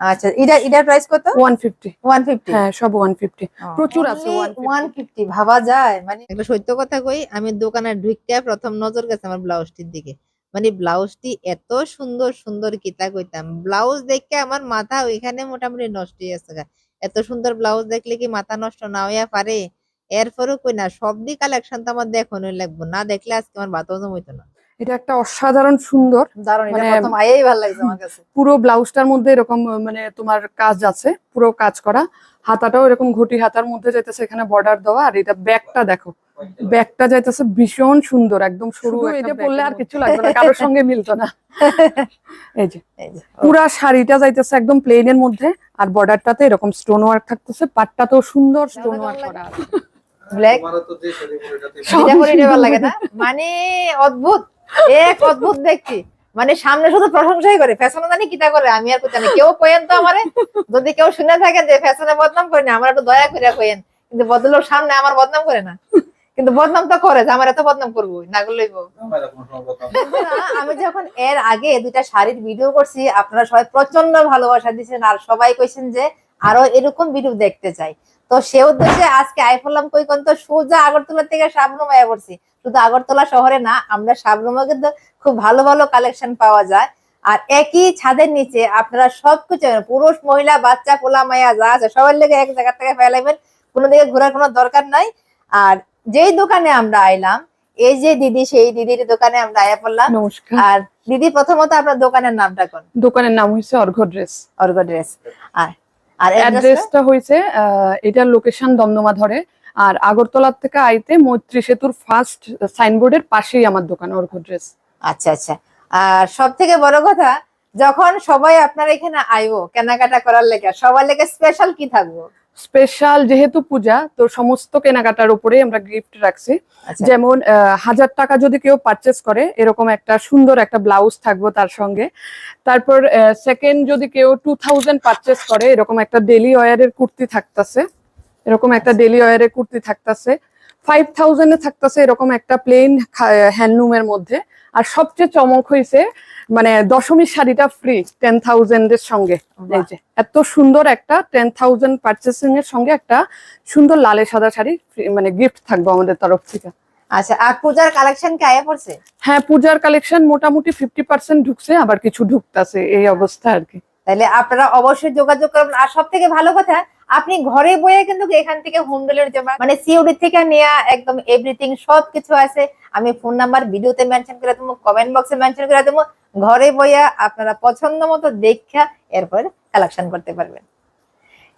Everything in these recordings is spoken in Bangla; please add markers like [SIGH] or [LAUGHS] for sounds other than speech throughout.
আচ্ছা এটা এটার প্রাইস কত? ওয়ান ফিফটি ওয়ান ফিফটি হ্যাঁ সব ওয়ান ফিফটি প্রচুর আছে ওয়ান ফিফটি ভাবা যায়। মানে একটা সত্য কথা কই আমি দোকানে ঢুকতে প্রথম নজর গেছে আমার ব্লাউজটির দিকে। মানে ব্লাউজটি এত সুন্দর সুন্দর কিতা কইতাম। ব্লাউজ দেখে আমার মাথা ওইখানে মোটামুটি নষ্ট হয়ে গেছে এত সুন্দর ব্লাউজ দেখলে কি মাথা নষ্ট না হইয়া পারে? এরপরও কই না সবদি কালেকশন তো আমার দেখানোই লাগবো। না দেখলে আজকে আমার বাতাও জমইতো না। এটা একটা অসাধারণ সুন্দর মানে- প্রথম আয়েই ভালো লাগছে আমার কাছে। পুরো ব্লাউজটার মধ্যে এরকম মানে তোমার কাজ আছে পুরো কাজ করা। হাতাটাও এরকম ঘটি হাতার মধ্যে যাইতেছে এখানে বর্ডার দেওয়া আর এটা ব্যাগটা দেখো। ব্যাগটা যাইতেছে ভীষণ সুন্দর একদম সরু এটা পরলে আর কিছু লাগবে না কারোর সঙ্গে মিলতো না। [LAUGHS] এই যে। পুরা শাড়িটা যাইতেছে একদম প্লেনের মধ্যে আর বর্ডারটাতে এরকম স্টোন ওয়ার্ক থাকতেছে পাটটাতেও সুন্দর স্টোন ওয়ার্ক করা আছে। ব্ল্যাক তো মানে অদ্ভুত। এক অদ্ভুত দেখছি মানে সামনে শুধু প্রশংসাই করে জানি কিতা করে, আমি আর কোথাও কেউ কইেন তো যদি কেউ শুনে যে ফ্যাশনে বদনাম করে না, আমার একটু দয়া করে কইেন কিন্তু সামনে আমার বদনাম করে না। কিন্তু বদনাম তো করে আমার এত বদনাম করব আমি যখন এর আগে দুইটা শাড়ির ভিডিও করছি, আপনারা সবাই প্রচণ্ড ভালোবাসা দিচ্ছেন আর সবাই কইছেন যে আরও এরকম ভিডিও দেখতে চাই। তো সে উদ্দেশ্যে আজকে আই ফেললাম কই কোন তো সোজা আগরতলা থেকে সাবরুম মায়া পড়ছি। শুধু আগরতলা শহরে না আমরা সাবরুমে কিন্তু খুব ভালো ভালো কালেকশন পাওয়া যায়। আর একই ছাদের নিচে আপনারা সবকিছু পুরুষ মহিলা বাচ্চা পোলা মায়া যা আছে সবার লেগে এক জায়গা থেকে ফেলাইবেন কোনো দিকে ঘোরার কোনো দরকার নাই। আর যেই দোকানে আমরা আইলাম এই যে দিদি সেই দিদির দোকানে আমরা আয়া পড়লাম। নমস্কার। আর দিদি প্রথমত আপনার দোকানের নামটা কোন? দোকানের নাম হয়েছে অর্ঘ ড্রেস অর্ঘ ড্রেস আর আর অ্যাড্রেসটা হয়েছে এটার লোকেশন দমদমা ধরে। আর আগরতলার থেকে আইতে মৈত্রী সেতুর ফার্স্ট সাইনবোর্ডের পাশেই আমার দোকান অর্ঘ ড্রেস আচ্ছা আচ্ছা। আর সব থেকে বড় কথা যখন সবাই আপনার এখানে আইবো কেনাকাটা করার লেগে সবার লেগে স্পেশাল কি থাকব? স্পেশাল যেহেতু পূজা তো সমস্ত কেনাকাটার উপরে আমরা গিফট রাখছি। আচ্ছা। যেমন হাজার টাকা যদি কেউ পারচেস করে এরকম একটা সুন্দর একটা ব্লাউজ থাকব তার সঙ্গে। তারপর সেকেন্ড যদি কেউ টু থাউজেন্ড পারচেস করে এরকম একটা ডেলি ওয়ারের কুর্তি থাকতেছে। এরকম একটা ডেলি ওয়ারে কুর্তি থাকতেছে। ফাইভ থাউজেন্ডে থাকতেছে এরকম একটা প্লেন হ্যান্ডলুমের মধ্যে। আর সবচেয়ে চমক হয়েছে মানে দশমীর শাড়িটা ফ্রি টেন থাউজেন্ডের সঙ্গে। এই যে এত সুন্দর একটা টেন থাউজেন্ড পার্চেসিং এর সঙ্গে একটা সুন্দর লালে সাদা শাড়ি মানে গিফট থাকবে আমাদের তরফ থেকে। আচ্ছা আর পূজার কালেকশন কি আয়া পড়ছে? হ্যাঁ পূজার কালেকশন মোটামুটি ফিফটি পার্সেন্ট ঢুকছে আবার কিছু ঢুকতাছে এই অবস্থা আর কি। তাহলে আপনারা অবশ্যই যোগাযোগ করবেন আর সব থেকে ভালো কথা আপনি ঘরে বয়ে কিন্তু এখান থেকে হোম ডেলিভারি মানে সিওডি থেকে নেওয়া একদম এভরিথিং সব কিছু আছে। আমি ফোন নাম্বার ভিডিওতে মেনশন করে দেবো কমেন্ট বক্সে মেনশন করে দেবো। ঘরে বইয়া আপনারা পছন্দ মতো দেখা এরপর কালেকশন করতে পারবেন।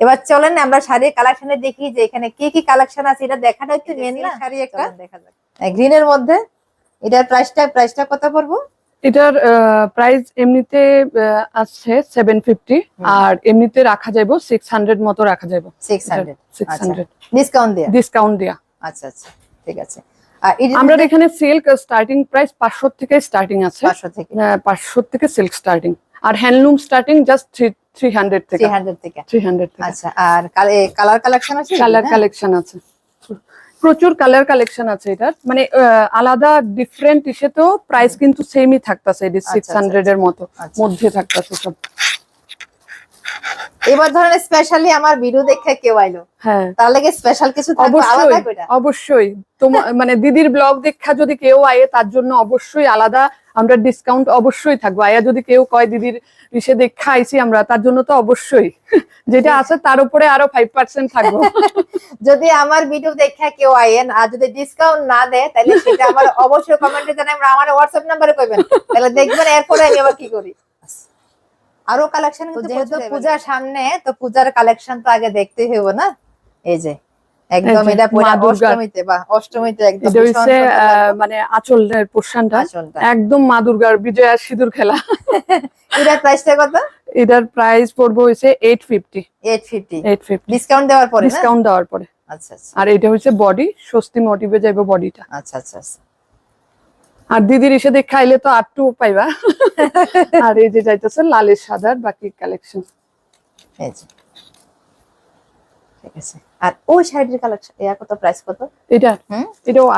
এবার চলেন আমরা শাড়ির কালেকশনে দেখি যে এখানে কি কি কালেকশন আছে। এটা দেখাটা একটু মেন শাড়ি একটা দেখা যাক। গ্রিনের মধ্যে এটার প্রাইসটা প্রাইসটা কত পড়ব? এটার প্রাইস এমনিতে আছে সেভেন ফিফটি। আর এমনিতে রাখা যাইবো সিক্স হান্ড্রেড মতো রাখা যাইবো। Six hundred six. Hundred discount দিয়ে? ডিসকাউন্ট দিয়া। আচ্ছা আচ্ছা। ঠিক আছে। আমরা এখানে সিল্ক স্টার্টিং প্রাইস পাঁচশো থেকে স্টার্টিং আছে। পাঁচশো থেকে। পাঁচশো থেকে সিল্ক স্টার্টিং আর handloom starting just three three hundred থেকে। থ্রি হান্ড্রেড থেকে। থ্রি হান্ড্রেড আচ্ছা আর কালার কালেকশন আছে কালার হ্যাঁ? কালেকশন আছে। প্রচুর কালার কালেকশন আছে এটার। মানে আলাদা ডিফারেন্ট ইসে তো প্রাইস কিন্তু সেমই থাকতেছে এটি আচ্ছা, সিক্স হান্ড্রেড এর মতো আচ্ছা। মধ্যে থাকতেছে সব। এবার ধরেন স্পেশালি আমার ভিডিও দেখে কেউ আইলো। হ্যাঁ। তার লাগে স্পেশাল কিছু অবশ্যই অবশ্যই। তোমার [LAUGHS] মানে দিদির ব্লগ দেখা যদি কেউ আয়ে তার জন্য অবশ্যই আলাদা। আমরা ডিসকাউন্ট অবশ্যই থাকব। আয়া যদি কেউ কয় দিদির ইসে দেখা আইছি আমরা তার জন্য তো অবশ্যই। [LAUGHS] যেটা আছে তার উপরে আরও ফাইভ পার্সেন্ট থাকব। [LAUGHS] যদি আমার ভিডিও দেখে কেউ আইয়েন আর যদি ডিসকাউন্ট না দেয় তাহলে সেটা আমার অবশ্যই কমেন্টে জানাবেন আমার হোয়াটসঅ্যাপ নাম্বারে কইবেন। তাহলে দেখবেন এরপরে আমি আবার কি করি? আরও কালেকশন যেহেতু পূজার সামনে তো পূজার কালেকশন তো আগে দেখতেই হইব না? এই যে একদম এটা। অষ্টমীতে বা অষ্টমীতে একদম। মানে আঁচলের আঁচলটা। একদম মা দুর্গার বিজয়া সিঁদুর খেলা। [LAUGHS] এটার প্রাইসটা কত? এটার প্রাইস পড়বে হচ্ছে eight fifty eight fifty eight fifty discount দেওয়ার পরে ডিসকাউন্ট দেওয়ার পরে। আচ্ছা আচ্ছা। আর এটা হচ্ছে বডি স্বস্তি মোটিভে যাইবে বডিটা আচ্ছা আচ্ছা আচ্ছা। আর দিদির এসে দেখে আইলে তো আর টু পাইবা। [LAUGHS] আর এই যে যাইতেছে লালের সাদার বাকি কালেকশন ঠিক আছে। আর ওই শাড়ির কালেকশন কত প্রাইস কত? এটা এটাও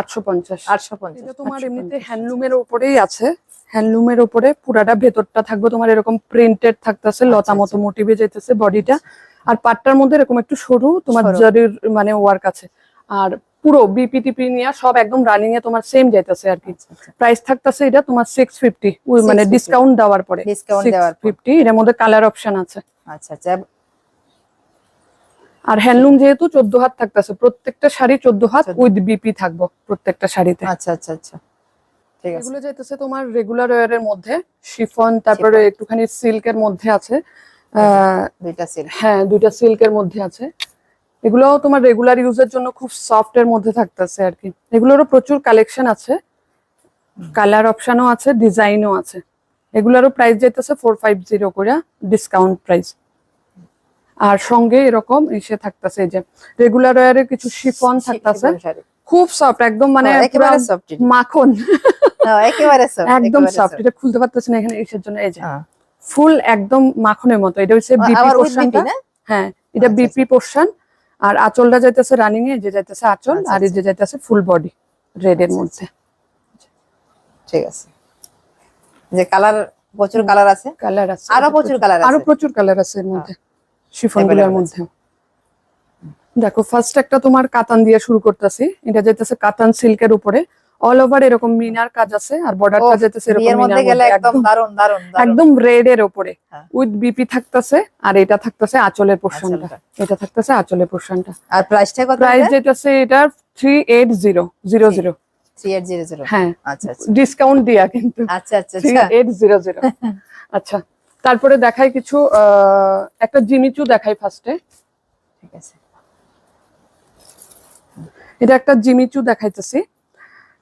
তোমার এমনিতে হ্যান্ডলুমের উপরেই আছে। হ্যান্ডলুমের উপরে পুরাটা ভেতরটা থাকবে তোমার এরকম প্রিন্টেড থাকতেছে লতা আচ্ছা, মতো মোটিভে যেতেছে বডিটা আর পাটটার মধ্যে এরকম একটু সরু তোমার জরির মানে ওয়ার্ক আছে। আর পুরো বিপি টিপি নিয়ে সব একদম রানিং এ তোমার সেম যাইতেছে আর কি। প্রাইস থাকতেছে এটা তোমার সিক্স ফিফটি মানে ডিসকাউন্ট দেওয়ার পরে। Discount দেওয়ার পর। ফিফটি এর মধ্যে কালার অপশন আছে। আচ্ছা আচ্ছা। আর হ্যান্ডলুম যেহেতু চোদ্দ হাত থাকতেছে প্রত্যেকটা শাড়ি চোদ্দ হাত উইথ বিপি থাকব প্রত্যেকটা শাড়িতে। আচ্ছা আচ্ছা আচ্ছা। ঠিক আছে। এগুলো যাইতেছে তোমার রেগুলার ওয়ার এর মধ্যে শিফন তারপরে একটুখানি সিল্কের মধ্যে আছে আহ, দুইটা সিল হ্যাঁ দুইটা সিল্কের মধ্যে আছে। এগুলো তোমার রেগুলার ইউজের জন্য খুব সফট এর মধ্যে থাকতেছে আর কি। এগুলোরও প্রচুর কালেকশন আছে। কালার অপশনও আছে ডিজাইনও আছে। এগুলোরও প্রাইস যাইতেছে ফোর ফাইভ জিরো করে ডিসকাউন্ট প্রাইস আর সঙ্গে এরকম এসে থাকতেছে এই যে রেগুলার ওয়ারের কিছু শিফন থাকতেছে। খুব সফট একদম মানে হ্যাঁ, একেবারে সফট মাখন। [LAUGHS] একেবারে সফট [LAUGHS] একদম সফট এটা খুলতে পারতেছে না এখানে এসের জন্য এই যে। হ্যাঁ। ফুল একদম মাখনের মতো এটা হচ্ছে বিপি পোর্শনটা হ্যাঁ এটা আচ্ছা, বিপি পোর্শন আর আঁচলটা যাইতেছে রানিং এ যে যাইতেছে আঁচল আচ্ছা, আর এই যে যাইতেছে ফুল বডি রেড এর আচ্ছা, মধ্যে। ঠিক আছে। যে কালার প্রচুর কালার আছে? কালার আছে আরও প্রচুর। কালার আছে আরও প্রচুর কালার আছে এর মধ্যে শিফনগুলোর মধ্যে। দেখো ফার্স্ট একটা তোমার কাতান দিয়ে শুরু করতেছি। এটা যাইতেছে কাতান সিল্কের উপরে। অল ওভার এরকম মিনার কাজ আছে আর বর্ডারটা ওফ, যাইতেছে এরকম মধ্যে গেলে একদম দারুণ দারুণ একদম রেড এর উপরে। উইথ বিপি থাকতেছে আর এটা থাকতেছে আঁচলের পোর্শনটা। এটা থাকতেছে আঁচলের পোর্শনটা আর প্রাইসটা কত প্রাইস যেটাছে এটা three eight zero zero zero three eight zero zero হ্যাঁ। আচ্ছা আচ্ছা। ডিসকাউন্ট দিয়া কিন্তু। আচ্ছা আচ্ছা থ্রি আচ্ছা [LAUGHS] আচ্ছা তারপরে দেখাই কিছু একটা জিমিচু দেখাই ফার্স্টে ঠিক আছে। এটা একটা জিমিচু দেখাইতেছি।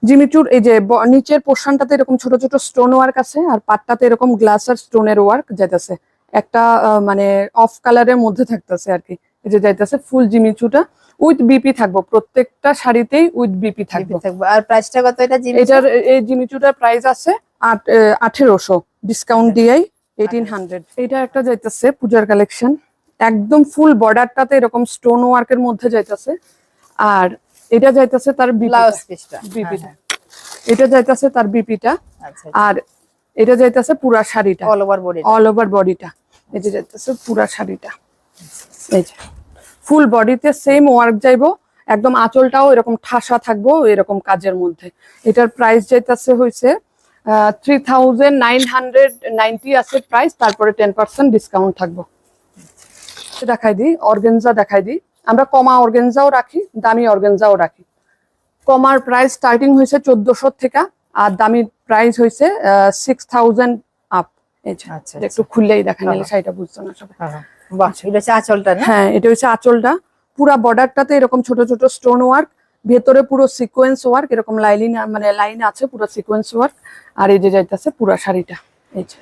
জিমিচুর এই যে নিচের পোর্শনটাতে এরকম ছোট ছোট স্টোন ওয়ার্ক আছে আর পাটটাতে এরকম গ্লাস আর স্টোনের ওয়ার্ক যাইতেছে। একটা মানে অফ কালারের মধ্যে থাকতেছে আর কি। এই যে যাইতেছে ফুল জিমিচুটা উইথ বিপি থাকব। প্রত্যেকটা শাড়িতেই উইথ বিপি থাকবে। আর প্রাইসটা কত? এটা এটার এই জিমিচুটার প্রাইস আছে আট আঠেরোশো। ডিসকাউন্ট দিয়েই এইটিন হান্ড্রেড এটা একটা যাইতেছে পূজার কালেকশন একদম ফুল বর্ডারটাতে এরকম স্টোন ওয়ার্কের মধ্যে যাইতেছে। আর এটা যাইতেছে তার ব্লাউজ পিসটা। বিপিটা এটা যাইতেছে তার বিপিটা আচ্ছা আর এটা যাইতেছে পুরা শাড়িটা। All over body all over বডিটা এই যে যাইতেছে পুরা শাড়িটা। এই যে। ফুল বডিতে সেম ওয়ার্ক যাইবো। একদম আঁচলটাও এরকম ঠাসা থাকব এরকম কাজের মধ্যে। এটার প্রাইস যাইতেছে হয়েছে three thousand nine hundred ninety আছে প্রাইস তারপরে টেন পার্সেন্ট ডিসকাউন্ট থাকব। দেখাই দিই অর্গেনজা দেখাই দিই। আমরা কমা অর্গেনজাও রাখি দামি অর্গেনজাও রাখি। কমার প্রাইস স্টার্টিং হয়েছে চোদ্দশো থেকে আর দামি প্রাইস হয়েছে সিক্স থাউজেন্ড আপ আচ্ছা একটু খুললেই দেখা নিলে। শাড়িটা বুঝতো না সবাই। হ্যাঁ এটা হচ্ছে আঁচলটা হ্যাঁ এটা হচ্ছে আঁচলটা। পুরা বর্ডারটাতে এরকম ছোট ছোট স্টোন ওয়ার্ক ভেতরে পুরো সিকোয়েন্স ওয়ার্ক এরকম লাইন মানে লাইন আছে পুরো সিকোয়েন্স ওয়ার্ক আর এই যে যাইতেছে পুরা শাড়িটা এই যে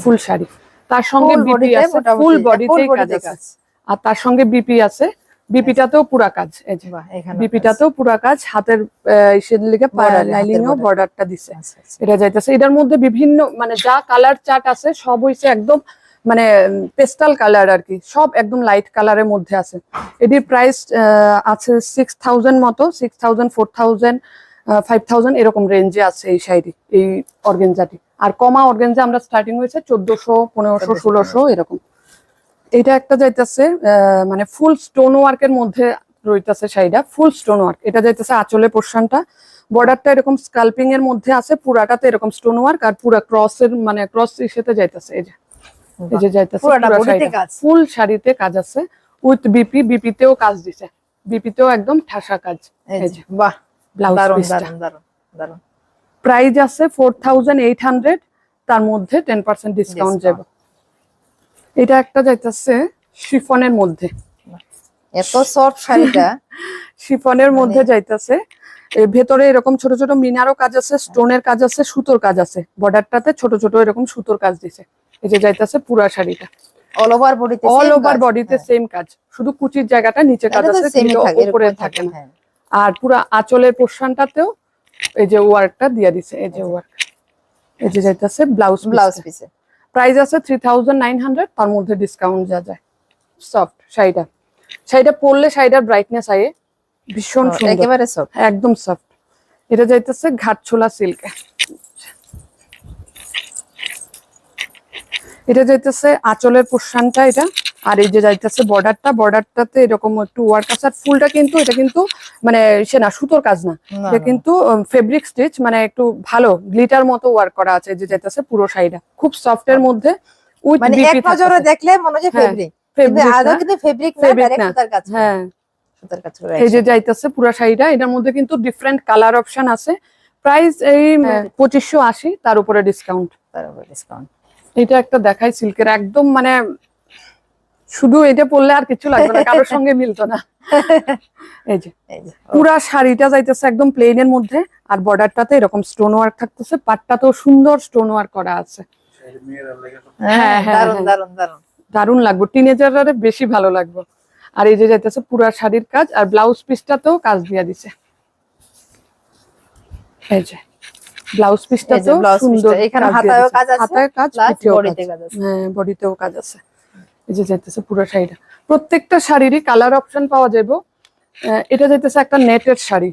ফুল শাড়ি। তার সঙ্গে বিপি আছে ফুল কাজ আছে। আর তার সঙ্গে বিপি আছে বিপিটাতেও পুরা কাজ এই যে বিপিটাতেও পুরা কাজ হাতের হাতের border। বর্ডারটা দিছে। আচ্ছা আচ্ছা। এটা যাইতেছে। এটার মধ্যে বিভিন্ন মানে যা কালার চার্ট আছে সব হইছে একদম মানে পেস্টাল কালার আর কি। সব একদম লাইট কালারের মধ্যে আছে। এটির প্রাইস আছে সিক্স থাউজেন্ড মতো six thousand four thousand five thousand এরকম রেঞ্জে আছে এই শাড়ি এই অর্গেনজাটি আর কমা অর্গেনজা আমরা স্টার্টিং হয়েছে চোদ্দশো পনেরোশো ষোলোশো এরকম। এটা একটা যাইতেছে মানে ফুল স্টোন ওয়ার্কের মধ্যে রইতেছে শাড়িটা ফুল স্টোন ওয়ার্ক এটা যাইতেছে আঁচলের পোর্শনটা বর্ডারটা এরকম স্কাল্পিং এর মধ্যে আছে পুরাটাতে এরকম স্টোন ওয়ার্ক আর পুরা ক্রস এর মানে ক্রস ইসেতে যাইতেছে এই যে। এই যে যাইতেছে পুরোটা বডিতে কাজ। ফুল শাড়িতে কাজ আছে উইথ বিপি বিপিতেও কাজ দিছে। বিপিতেও একদম ঠাসা কাজ এই যে, বাহ ব্লাউজ দারুণ দারুণ দারুণ প্রাইস আছে ফোর থাউজেন্ড এইট হান্ড্রেড তার মধ্যে টেন পার্সেন্ট ডিসকাউন্ট। যাবে। এটা একটা যাইতেছে শিফনের মধ্যে। এত সফট শাড়িটা। [LAUGHS] শিফনের মধ্যে মানে- যাইতেছে। ভেতরে এরকম ছোট ছোট মিনারও কাজ আছে স্টোনের কাজ আছে সুতোর কাজ আছে। বর্ডারটাতে ছোট ছোট এরকম সুতোর কাজ দিছে। এই যে যাইতেছে পুরা শাড়িটা। অল ওভার বডিতে অল ওভার বডিতে সেম কাজ? শুধু কুচির জায়গাটা নিচে কাজ আছে কিন্তু উপরে থাকে থাকে না। হ্যাঁ। আর পুরা আঁচলের পোর্শনটাতেও এই যে ওয়ার্কটা দিয়ে দিছে এই যে ওয়ার্ক এই যে যাইতেছে ব্লাউজ ব্লাউজ পিসে প্রাইস আছে থ্রি থাউজেন্ড তার মধ্যে ডিসকাউন্ট যা যায় সফট শাড়িটা। শাড়িটা পরলে শাড়িটার ব্রাইটনেস আয়ে ভীষণ একেবারে সফট একদম সফট এটা যাইতেছে ঘাটছোলা সিল্কে এটা যাইতেছে আচলের পোষানটা এটা। আর এই যে যাইতেছে বর্ডারটা বর্ডারটাতে এরকম একটু ওয়ার্ক আছে। আর ফুলটা কিন্তু এটা কিন্তু মানে সে না সুতোর কাজ না। এটা কিন্তু ফেব্রিক স্টিচ মানে একটু ভালো গ্লিটার মতো ওয়ার্ক করা আছে যে যাইতেছে পুরো শাড়িটা। খুব সফট এর মধ্যে মানে এক নজরে দেখলে মনে হ্যাঁ, ফেব্রিক কিন্তু ফেব্রিক আদৌ কিন্তু ফেব্রিক না ডাইরেক্ট সুতার কাজ। হ্যাঁ। সুতার কাজ এই যে যাইতেছে পুরো শাড়িটা এটার মধ্যে কিন্তু ডিফারেন্ট কালার অপশন আছে। প্রাইস এই পঁচিশশো আশি তার উপরে ডিসকাউন্ট তার উপর ডিসকাউন্ট এটা একটা দেখাই সিল্কের একদম মানে শুধু এটা পরলে আর কিছু লাগবে না কারোর সঙ্গে মিলতো না। [LAUGHS] এই যে পুরা শাড়িটা যাইতেছে একদম প্লেন এর মধ্যে আর বর্ডারটাতে এরকম স্টোন ওয়ার্ক থাকতেছে পাটটা তো সুন্দর স্টোন ওয়ার্ক করা আছে। তো হ্যাঁ হ্যাঁ, দারুণ হ্যাঁ। দারুণ দারুণ দারুণ লাগবে টিনেজাররা বেশি ভালো লাগবে। আর এই যে যাইতেছে পুরা শাড়ির কাজ আর ব্লাউজ পিসটাতেও কাজ দিয়া দিছে। এই যে ব্লাউজ এই যে পিসটাতেও সুন্দর পিসটা এখানে হাতায়ও। কাজ আছে হাতায় কাজ। কাজ। আছে। হ্যাঁ বডিতেও কাজ আছে। এই যে যাইতেছে পুরো শাড়িটা। প্রত্যেকটা শাড়িরই কালার অপশন পাওয়া যাবে এটা যাইতেছে একটা নেটের শাড়ি।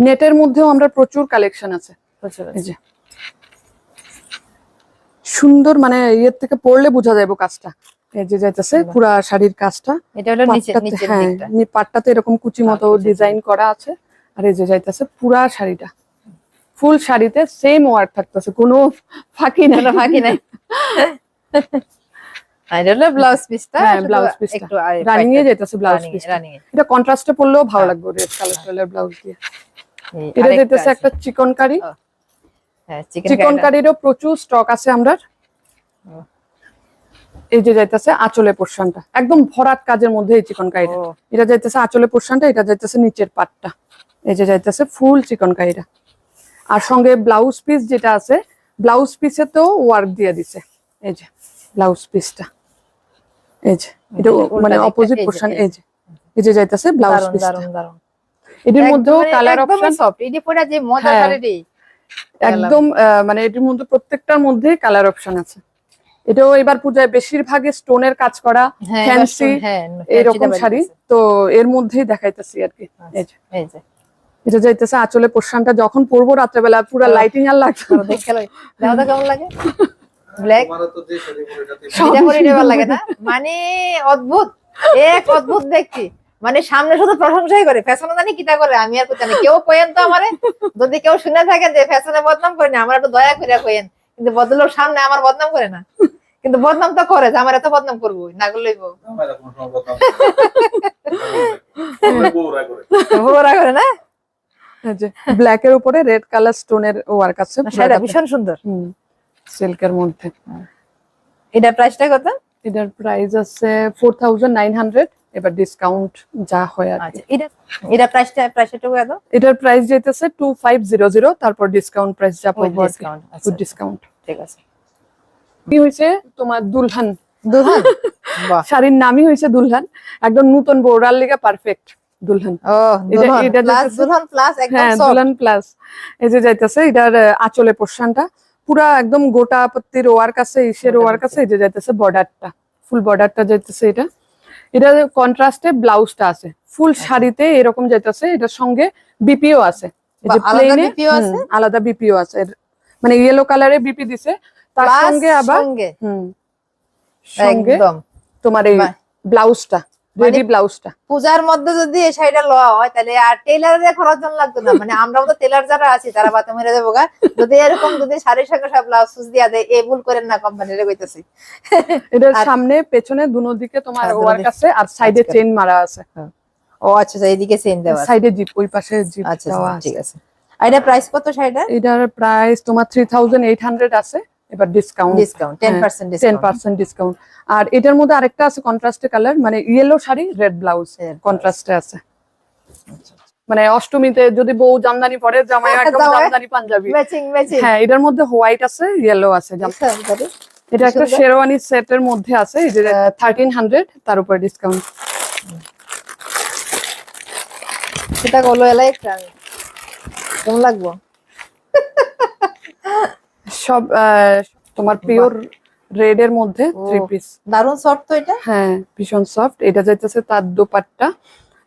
নেটের মধ্যেও আমরা প্রচুর কালেকশন আছে। এই যে। সুন্দর মানে ইয়ের থেকে পড়লে বোঝা যাবে কাজটা। এই যে যাইতেছে। পুরা শাড়ির কাজটা। এটা হলো নিচে পাটটাতে- নিচের হ্যাঁ দিকটা। নি- পাটটাতে এরকম কুচি মতো ডিজাইন করা আছে। আর এই যে যাইতেছে পুরা শাড়িটা। ফুল শাড়িতে সেম ওয়ার্ক থাকতেছে। কোনো ফাঁকি কোনো ফাঁকি নাই। [LAUGHS] এটা হলো ব্লাউজ পিসটা হ্যাঁ, blouse piece একটু রানিং এ যেতেছে ব্লাউজ পিস running এটা কন্ট্রাস্টে পরলেও ভালো হ্যাঁ। লাগবে রেড কালার ব্লাউজ দিয়ে। এটা যেতেছে একটা চিকন কারি হ্যাঁ চিকন কারিরও প্রচুর স্টক আছে আমরা এই যে যাইতেছে আঁচলে পোর্শনটা একদম ভরাট কাজের মধ্যে এই চিকন কারিটা এটা যাইতেছে আঁচলে পোর্শনটা এটা যাইতেছে নিচের পাটটা। এই যে যাইতেছে ফুল চিকন কারিটা আর সঙ্গে ব্লাউজ পিস যেটা আছে ব্লাউজ পিসে তো ওয়ার্ক দিয়ে দিছে। এই যে ব্লাউজ পিসটা এই যে এটা মানে অপোজিট পোর্শন এই এই যে। এই যে যাইতেছে ব্লাউজ এটির মধ্যেও কালার অপশন সফট পরে যে মজা হ্যাঁ। করে রে একদম মানে এটির মধ্যে প্রত্যেকটার মধ্যে কালার অপশন আছে। এটাও এবার পূজায় বেশিরভাগই স্টোনের কাজ করা ফ্যান্সি হ্যাঁ এরকম শাড়ি। তো এর মধ্যেই দেখাইতেছি আর কি যে। এটা যাইতেছে আঁচলে পোর্শনটা যখন পরবো রাত্রেবেলা পুরো হ্যাঁ। লাইটিং আর লাগছে কেমন লাগে? [LAUGHS] ব্ল্যাক এটা পরে লাগে না? মানে অদ্ভুত। এক অদ্ভুত দেখছি মানে সামনে শুধু প্রশংসাই করে ফ্যাশনে জানি কিটা করে আমি আর জানি। কেউ কইেন তো আমারে যদি কেউ শুনে থাকে যে ফ্যাশনে বদনাম করে না আমার একটু দয়া করে কইেন কিন্তু বদলোর সামনে আমার বদনাম করে না। কিন্তু বদনাম তো করে যে আমার এত বদনাম করব না করলেই বউরা করে। না? ব্ল্যাক এর উপরে রেড কালার স্টোনের ওয়ার্ক আছে। ভীষণ সুন্দর। সিল্কের মধ্যে। এটা প্রাইসটা কত? এটার প্রাইস আছে ফোর থাউজেন্ড নাইন হান্ড্রেড এবার ডিসকাউন্ট যা হয় আর। আচ্ছা এটা এটা প্রাইসটা প্রাইসটা কত? এটার প্রাইস যেতেছে টু ফাইভ জিরো জিরো তারপর ডিসকাউন্ট প্রাইস যা পড়ব ডিসকাউন্ট ডিসকাউন্ট ঠিক আছে। কি হয়েছে তোমার দুলহান। দুলহান? বাহ [LAUGHS] শাড়ির নামই হইছে দুলহান। একদম নতুন বৌড়ার লিগে পারফেক্ট দুলহান। ও এটা প্লাস একদম হ্যাঁ দুলহান প্লাস এই যে যাইতেছে এটার আহ, আঁচলে পোর্শনটা পুরা একদম গোটা পত্তির ওয়ার্ক কাছে ইসের গোটা কাছে এই যে যাইতেছে বর্ডারটা ফুল বর্ডারটা যাইতেছে এটা। এটা কন্ট্রাস্টে ব্লাউজটা আছে ফুল আচ্ছা। শাড়িতে এরকম যাইতেছে এটার সঙ্গে বিপিও আছে। আলাদা বিপিও আছে? মানে ইয়েলো কালারে বিপি দিছে তার সঙ্গে আবার হুম সঙ্গে তোমার এই ব্লাউজটা রেডি ব্লাউজটা পূজার মধ্যে যদি এই শাড়িটা লওয়া হয় তাহলে আর টেলারের খরচ জন লাগতো না। মানে আমরাও তো টেলার যারা আছি তারা বাতে মেরে দেবো গা। যদি এরকম যদি শাড়ির সঙ্গে সব ব্লাউজ সুজ দিয়া দেয় এ ভুল করেন না কোম্পানিরে কইতেছি। এটার সামনে পেছনে দুনো দিকে তোমার হ্যাঁ, ওয়ার্ক আছে আর সাইডে আচ্ছা। চেইন মারা আছে। ও আচ্ছা আচ্ছা এইদিকে সেম দেওয়া সাইডে জিপ ওই পাশে জিপ আচ্ছা দেওয়া আচ্ছা, আছে ঠিক আছে। আর এটা প্রাইস কত শাড়িটা এটার প্রাইস তোমার থ্রি থাউজেন্ড এইট হান্ড্রেড আছে। এবার discount discount ten percent discount percent discount আর এটার মধ্যে আরেকটা আছে কন্ট্রাস্টে কালার মানে ইয়েলো শাড়ি রেড ব্লাউজ কন্ট্রাস্টে আছে। মানে অষ্টমীতে যদি বউ জামদানি পরে জামাই একদম জামদানি পাঞ্জাবি। ম্যাচিং ম্যাচিং হ্যাঁ এটার মধ্যে হোয়াইট আছে ইয়েলো আছে এটা একটা। শেরওয়ানি সেটের মধ্যে আছে এই যে থার্টিন হান্ড্রেড তার উপর ডিসকাউন্ট সেটা গলো এলাই কেমন লাগবো? [LAUGHS] সব তোমার পিওর রেড এর মধ্যে থ্রি পিস দারুণ সফট তো এটা? হ্যাঁ ভীষণ সফট এটা যাইতেছে তার দোপাট্টা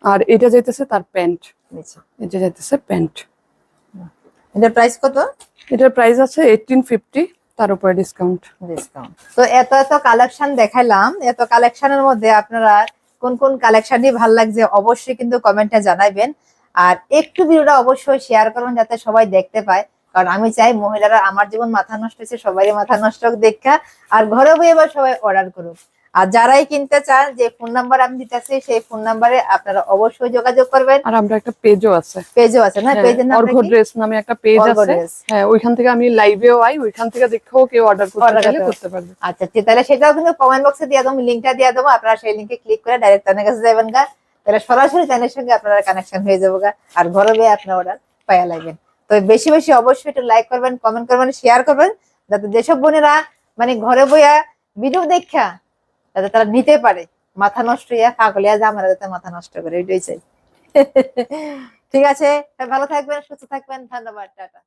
আর এটা যাইতেছে তার প্যান্ট এটা যাইতেছে প্যান্ট এটার প্রাইস কত? এটার প্রাইস আছে এইটিন ফিফটি তার উপরে ডিসকাউন্ট ডিসকাউন্ট তো এত এত কালেকশন দেখাইলাম। এত কালেকশনের মধ্যে আপনারা কোন কোন কালেকশনই ভালো লাগছে অবশ্যই কিন্তু কমেন্টে জানাবেন আর একটু ভিডিওটা অবশ্যই শেয়ার করুন যাতে সবাই দেখতে পায়। কারণ আমি চাই মহিলারা আমার জীবন মাথা নষ্ট হয়েছে সবারই মাথা নষ্ট হোক দেখা আর ঘরে বই এবার সবাই অর্ডার করুক। আর যারাই কিনতে চান যে ফোন নাম্বার আমি দিতেছি সেই ফোন নাম্বারে আপনারা অবশ্যই যোগাযোগ করবেন। আর আমরা একটা পেজও আছে। পেজও আছে না? পেজের নাম অর্ঘ ড্রেস নামে একটা পেজ আছে। হ্যাঁ ওইখান থেকে আমি লাইভেও আই ওইখান থেকে দেখেও কেউ অর্ডার করতে চাইলে করতে পারবে। আচ্ছা তাহলে সেটাও কিন্তু কমেন্ট বক্সে দিয়ে দেবো লিঙ্কটা দিয়ে দেবো আপনারা সেই লিঙ্কে ক্লিক করে ডাইরেক্ট তাদের কাছে যাবেন গা। তাহলে সরাসরি তাদের সঙ্গে আপনারা কানেকশন হয়ে যাব গা। আর ঘরে বয়ে আপনার অর্ডার পাইয়া লাগবেন। তো বেশি বেশি অবশ্যই একটু লাইক করবেন কমেন্ট করবেন শেয়ার করবেন, যাতে যেসব বোনেরা মানে ঘরে বইয়া ভিডিও দেখা, যাতে তারা নিতে পারে। মাথা নষ্ট হইয়া পাগলিয়া জামারা যাতে মাথা নষ্ট করে ওইটাই চাই। [LAUGHS] ঠিক আছে ভালো থাকবেন, সুস্থ থাকবেন, ধন্যবাদ, টাটা।